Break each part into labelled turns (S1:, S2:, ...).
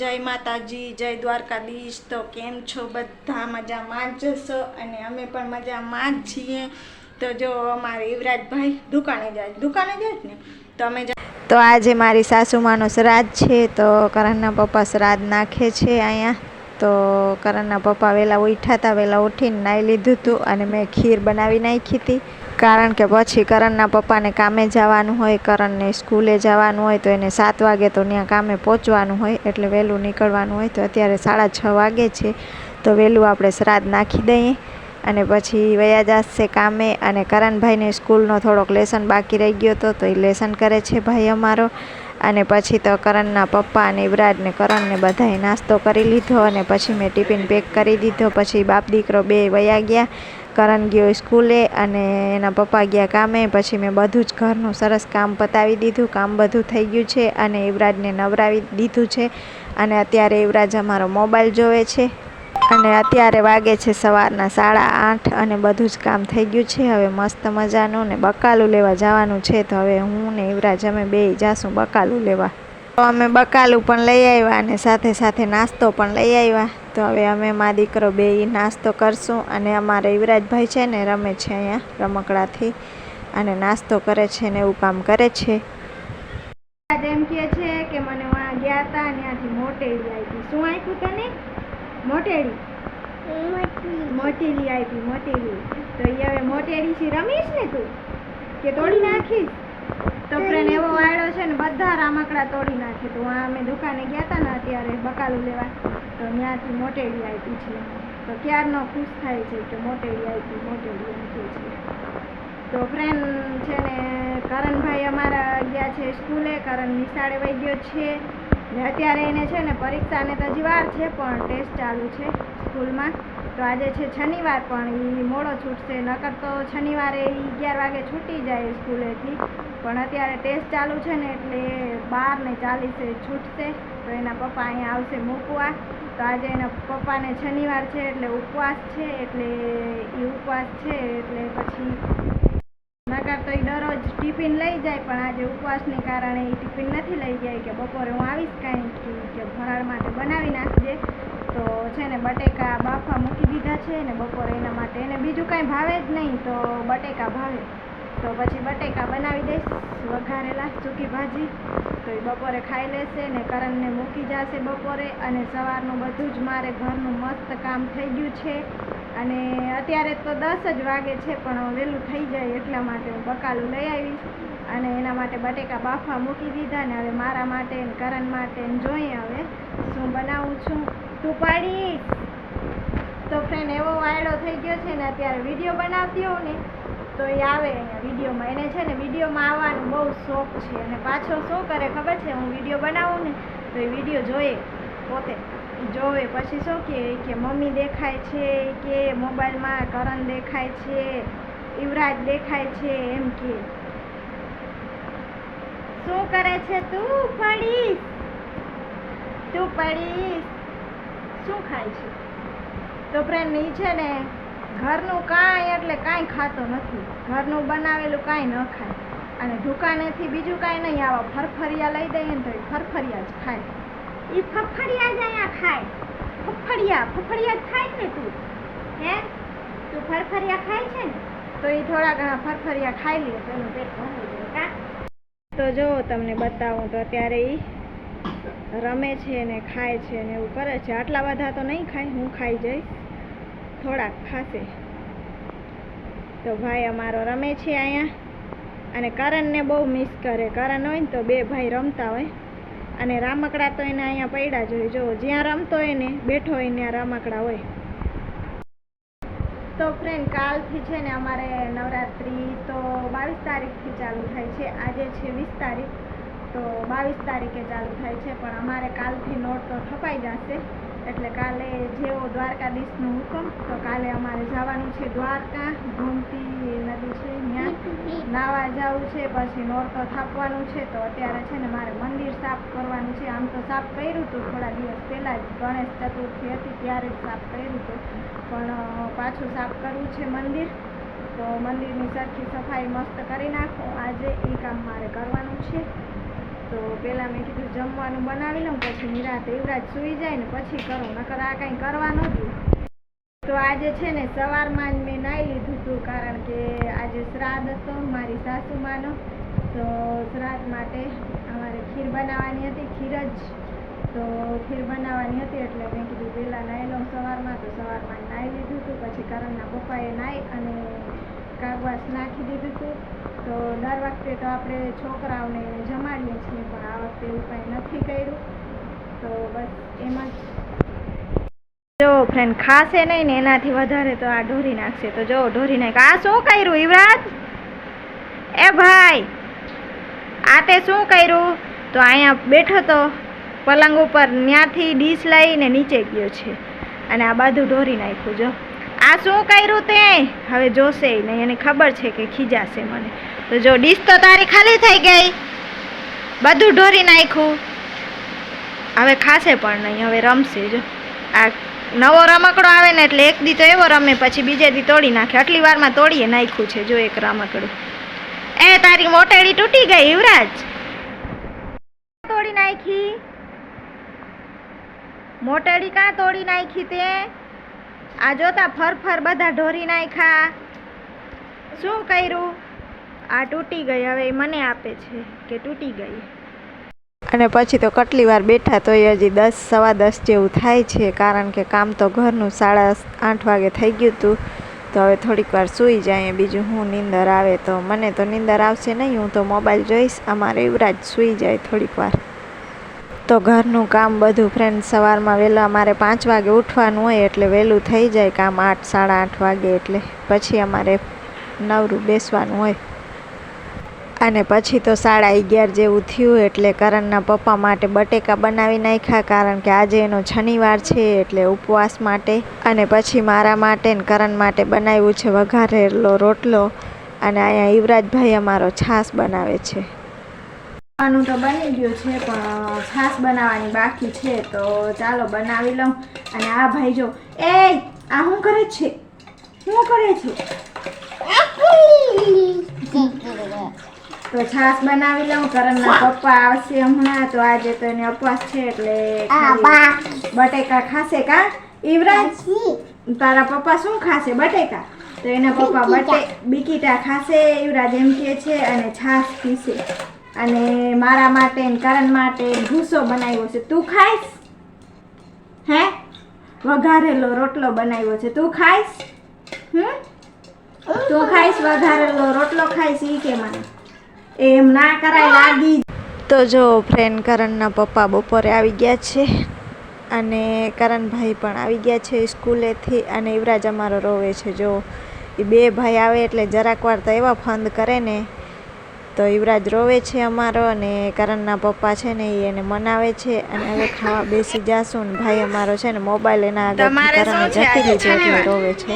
S1: જય માતાજી, જય દ્વારકાધીશ. તો કેમ છો બધા? મજામાં જ જશો અને અમે પણ મજામાં જ છીએ. તો જો અમારે યુવરાજભાઈ દુકાને જાય દુકાને જાય ને? તો અમે તો આજે મારી સાસુમાનો શ્રાદ્ધ છે, તો કરણના પપ્પા શ્રાદ્ધ નાખે છે અહીંયા. તો કરણના પપ્પા વહેલા ઉઠ્યા હતા વહેલા ઉઠીને નાહી લીધું હતું અને મેં ખીર બનાવી નાખી હતી. કારણ કે પછી કરણના પપ્પાને કામે જવાનું હોય, કરણને સ્કૂલે જવાનું હોય, તો એને સાત વાગે તો ત્યાં કામે પહોંચવાનું હોય, એટલે વહેલું નીકળવાનું હોય, તો અત્યારે સાડા છ વાગે છે. તો વહેલું આપણે શ્રાદ્ધ નાખી દઈએ અને પછી વયા જશે કામે અને કરણભાઈને સ્કૂલનો થોડોક લેસન બાકી રહી ગયો હતો તો એ લેસન કરે છે ભાઈ અમારો. અને પછી તો કરણના પપ્પા અને ઇબ્રાજને કરણને બધાએ નાસ્તો કરી લીધો અને પછી મેં ટિફિન પેક કરી દીધો, પછી બાપ દીકરો બે વયા ગયા. કરણ ગયો સ્કૂલે અને એના પપ્પા ગયા કામે. પછી મેં બધું જ ઘરનું સરસ કામ પતાવી દીધું. કામ બધું થઈ ગયું છે અને યુવરાજને નવરાવી દીધું છે. અને અત્યારે યુવરાજ અમારો મોબાઈલ જોવે છે. અને અત્યારે વાગે છે સવારના સાડા આઠ અને બધું જ કામ થઈ ગયું છે. હવે મસ્ત મજાનું ને બકાલું લેવા જવાનું છે. તો હવે હું ને યુવરાજ અમે બે જાશું બકાલું લેવા. અમે બકાલું પણ લઈ આવ્યા અને સાથે સાથે નાસ્તો પણ લઈ આવ્યા. તો હવે અમે મા દીકરો બે નાસ્તો કરશું અને અમારા યુવરાજભાઈ છે ને રમે છે અહીંયા રમકડાથી અને નાસ્તો કરે છે ને એવું કામ કરે છે. એમ કહે છે કે મને વાં ગયા હતા ત્યાંથી મોટેડી આવી શું આપ્યું તને? મોટેડી? મોટેલી આપી મોટેલી. તો એ હવે મોટેડીથી રમીશ ને તું? કે તોડી નાખીશ? તો ફ્રેન્ડ એવો વાયડો છે ને, બધા રામકડા તોડી નાખે. તો આ અમે દુકાને ગયા હતા ને અત્યારે બકાલું લેવા, તો ત્યાંથી મોટેડી આપી છે. તો ક્યારનો ખુશ થાય છે કે મોટેડી આપી મોટેડી એમ છે. તો ફ્રેન્ડ છે ને, કરણભાઈ અમારા ગયા છે સ્કૂલે, કરણ નિશાળે વહી ગયો છે. અત્યારે એને છે ને પરીક્ષાને તો હજી વાર છે, પણ ટેસ્ટ ચાલુ છે સ્કૂલમાં. તો આજે છે શનિવાર પણ એ મોડો છૂટશે. નકર તો શનિવારે એ અગિયાર વાગે છૂટી જાય સ્કૂલેથી. પણ અત્યારે ટેસ્ટ ચાલુ છે ને એટલે બાર ને ચાલીસે છૂટશે. તો એના પપ્પા અહીંયા આવશે મૂકવા. તો આજે એના પપ્પાને શનિવાર છે એટલે ઉપવાસ છે એટલે એ ઉપવાસ છે એટલે પછી નકર તો એ દરરોજ ટિફિન લઈ જાય, પણ આજે ઉપવાસને કારણે એ ટિફિન નથી લઈ જાય કે બપોરે હું આવીશ કાંઈ, કે ફરાળ માટે બનાવી નાખજે. તો છે ને બટેકા બાફા મૂકી દીધા છે ને બપોરે એના માટે. એને બીજું કાંઈ ભાવે જ નહીં તો બટેકા ભાવે. તો પછી બટેકા બનાવી દઈશ, વઘારેલા સૂકી ભાજી. તો એ બપોરે ખાઈ લેશે ને કરણને મૂકી જશે બપોરે અને સવારનું બધું જ મારે ઘરનું મસ્ત કામ થઈ ગયું છે. અને અત્યારે તો દસ જ વાગે છે પણ વહેલું થઈ જાય એટલા માટે હું બકાલું લઈ આવીશ. અને એના માટે બટેકા બાફા મૂકી દીધા ને હવે મારા માટે ને કરણ માટે જોઈએ હવે. શું બનાવું છું. તું પાડીશ. તો ફ્રેન્ડ એવો વાયડો થઈ ગયો છે ને, અત્યારે વીડિયો બનાવતી હોઉં ને, તો એ આવે અહીંયા વિડીયોમાં એને છે ને વિડીયોમાં આવવાનો બહુ શોખ છે. અને પાછો શું કરે ખબર છે? હું વીડિયો બનાવું ને, તો એ વીડિયો જોઈએ પોતે જોવે. પછી શું કહે કે મમ્મી દેખાય છે કે મોબાઈલમાં કરણ દેખાય છે, યુવરાજ દેખાય છે, એમ કે. શું કરે છે તું? પડીશ. તું પડીશ. શું ખાય છે? તો ફ્રેન્ડ છે ને, ઘરનું કાંઈ એટલે કાંઈ ખાતો નથી. ઘરનું બનાવેલું કાંઈ ન ખાય. અને દુકાનેથી બીજું કાંઈ નહીં આવા. ફરફરિયા લઈ દઈએ ને તો એ ફરફરિયા જ ખાય. એ ફફડિયા જ અહીંયા ખાય. ફફડિયા ફફડિયા જ ખાય ને તું. હે? તું ફરફરિયા ખાય છે ને? તો એ થોડા ઘણા ફરફરિયા ખાઈ લે. તો એનું પેટ ભરાઈ જાય તો જો તમને બતાવું તો અત્યારે એ રમે છે ને ખાય છે ને એવું કરે છે. આટલા બધા તો નહીં ખાય, હું ખાઈ જઈશ. થોડાક ખાશે. તો ભાઈ અમારો રમે છે અહીંયા. અને કરણને બહુ મિસ કરે. કરણ હોય ને તો બે ભાઈ રમતા હોય. અને રામકડા તો એને અહીંયા પડ્યા જ હોય. જો, જ્યાં રમતો હોય ને, બેઠો હોય ત્યાં રામકડા હોય. તો ફ્રેન્ડ કાલથી છે ને અમારે નવરાત્રિ તો બાવીસ તારીખથી ચાલુ થાય છે. આજે છે વીસ તારીખ. તો બાવીસ તારીખે ચાલુ થાય છે, પણ અમારે કાલથી નોટ તો થપાઈ જશે. એટલે કાલે જેવો દ્વારકાધીશનો હુકમ, તો કાલે અમારે જવાનું છે દ્વારકા ગોમતી નદી છે ત્યાં. નાવા જવું છે, પછી નોરતો થાપવાનું છે, તો અત્યારે છે ને મારે મંદિર સાફ કરવાનું છે. આમ તો સાફ કર્યું હતું થોડા દિવસ પહેલાં જ. ગણેશ ચતુર્થી હતી ત્યારે જ સાફ કર્યું હતું. પણ પાછું સાફ કરવું છે મંદિર. તો મંદિરની સરખી સફાઈ મસ્ત કરી નાખો. આજે એ કામ મારે કરવાનું છે. તો પહેલાં મેં કીધું જમવાનું બનાવી લઉં, પછી નિરાતે એવરાજ સૂઈ જાય ને પછી કરું, નકર આ કાંઈ કરવા નહોતું તો આજે છે ને સવારમાં જ મેં નાહી લીધું હતું કારણ કે આજે શ્રાદ્ધ હતો મારી સાસુમાનો. તો શ્રાદ્ધ માટે અમારે ખીર બનાવવાની હતી, ખીર જ. તો ખીર બનાવવાની હતી એટલે મેં કીધું પહેલાં નાહી લઉં સવારમાં, તો સવારમાં નાહી લીધું હતું પછી કરણના પપ્પાએ નાહી અને કાગવાસ નાખી દીધું હતું તો દર વખતે તો આપણે છોકરાઓને જમાડીએ છીએ, પણ આ વખતે એવું કાંઈ નથી કર્યું. તો બસ એમાં જ. ફ્રેન્ડ ખાશે નહીં ને એનાથી વધારે તો આ ઢોરી નાખશે. તો જો ઢોરી નાખ આ શું કર્યું યુવરાજ? એ ભાઈ, આ તે શું કર્યું? તો અહીંયા બેઠો તો પલંગ ઉપર ત્યાંથી ડીશ લઈને નીચે ગયો છે. અને આ બધું ઢોરી નાખ્યું, જો. આ શું કર્યું તે? હવે જોશે નહીં, એને ખબર છે કે ખીજાશે મને. તો જો, ડીશ તો તારી ખાલી થઈ ગઈ. બધું ઢોરી નાખ્યું. હવે ખાશે પણ નહીં, હવે રમશે જો. આ નવો રમકડો આવે ને એટલે એક દી તો એવો રમે, પછી બીજે દી તોડી નાખે. આટલી વારમાં તોડીએ નાખ્યું છે, જો એક રમકડું. એ તારી મોટેડી તૂટી ગઈ, યુવરાજ. તોડી નાખી. મોટેડી કાં તોડી નાખી તે? આ જોતા ફર ફર બધા ઢોરી નાખ્યા શું કર્યું? આ તૂટી ગઈ, હવે મને આપે છે કે તૂટી ગઈ. અને પછી તો કેટલી વાર બેઠા તોય હજી દસ, સવા દસ જેવું થાય છે, કારણ કે કામ તો ઘરનું સાડા આઠ વાગે થઈ ગયું હતું. તો હવે થોડીક વાર સૂઈ જાય બીજું હું નીંદર આવે તો. મને તો નીંદર આવશે નહીં, હું તો મોબાઈલ જોઈશ, અમારે યુવરાજ સૂઈ જાય થોડીક વાર. તો ઘરનું કામ બધું ફ્રેન્ડ સવારમાં વહેલા અમારે પાંચ વાગે ઉઠવાનું હોય એટલે વહેલું થઈ જાય કામ આઠ, સાડા આઠ વાગે એટલે પછી અમારે નવરું બેસવાનું હોય. અને પછી તો સાડા અગિયાર જેવું થયું એટલે કરણના પપ્પા માટે બટેકા બનાવી નાખ્યા કારણ કે આજે એનો શનિવાર છે એટલે ઉપવાસ માટે. અને પછી મારા માટે ને કરણ માટે બનાવ્યું છે વઘારેલો રોટલો અને અહીંયા યુવરાજભાઈ અમારો છાશ બનાવે છે. આનું તો બની ગયું છે પણ છાશ બનાવવાની બાકી છે તો ચાલો બનાવી લઉં. અને આ ભાઈ જો એ આ શું કરે છે? શું કરે છે? તો છાશ બનાવી લઉં કરણના પપ્પા આવશે હમણાં તો આજે તો એને અપવાસ છે એટલે બટેકા ખાશે કા? યુવરાજ તારા પપ્પા શું ખાશે બટેકા? તો એના પપ્પા બટે બિકીટા ખાશે યુવરાજ એમ કહે છે અને છાશ પીશે. અને મારા માટે કરણ માટે ભૂસો બનાવ્યો છે. તું ખાઈશ? હે? વઘારેલો રોટલો બનાવ્યો છે. તું ખાઈશ? હમ? તું ખાઈશ વઘારેલો રોટલો? ખાઈશ ઈ કે મને. એમ ના કરાય, લાગી તો જો ફ્રેન્ડ કરણના પપ્પા બપોરે આવી ગયા છે અને કરણભાઈ પણ આવી ગયા છે સ્કૂલેથી અને યુવરાજ અમારો રોવે છે. જો એ બે ભાઈ આવે એટલે જરાક વાર તો એવા ફંદ કરે ને તો યુવરાજ રોવે છે અમારો અને કરણના પપ્પા છે ને એ એને મનાવે છે અને હવે ખાવા બેસી જાશું ને ભાઈ અમારો છે ને મોબાઈલ એના આગળ કરણે જતી લીધો એટલે રોવે છે.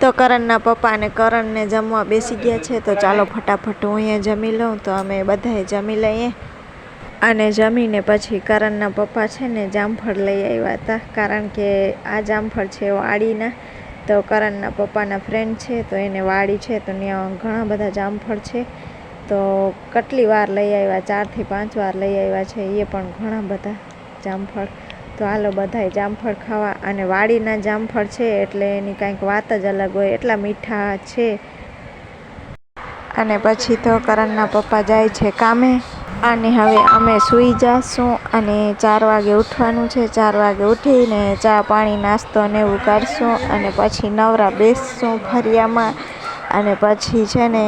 S1: તો કરણના પપ્પા અને કરણને જમવા બેસી ગયા છે તો ચાલો ફટાફટ હું અહીંયા જમી લઉં તો અમે બધાએ જમી લઈએ. અને જમીને પછી કરણના પપ્પા છે ને જામફળ લઈ આવ્યા હતા કારણ કે આ જામફળ છે વાડીના તો કરણના પપ્પાના ફ્રેન્ડ છે, તો એને વાડી છે, તો ત્યાં ઘણા બધા જામફળ છે. તો કેટલી વાર લઈ આવ્યા ચારથી પાંચ વાર લઈ આવ્યા છે, એ પણ ઘણા બધા જામફળ. તો હાલો બધાય જામફળ ખાવા. અને વાડીના જામફળ છે, એટલે એની કાંઈક વાત જ અલગ હોય, એટલા મીઠા છે. અને પછી તો કરણના પપ્પા જાય છે કામે. અને હવે અમે સૂઈ જઈશું અને ચાર વાગે ઉઠવાનું છે. ચાર વાગે ઉઠીને ચા પાણી, નાસ્તો ને એવું કરશું અને પછી નવરા બેસશું ફરિયામાં અને પછી છે ને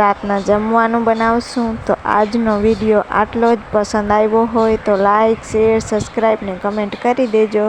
S1: રાતના જમવાનું બનાવશું. તો આજનો વીડિયો આટલો જ. પસંદ આવ્યો હોય તો લાઇક શેર, સબસ્ક્રાઈબ ને કમેન્ટ કરી દેજો.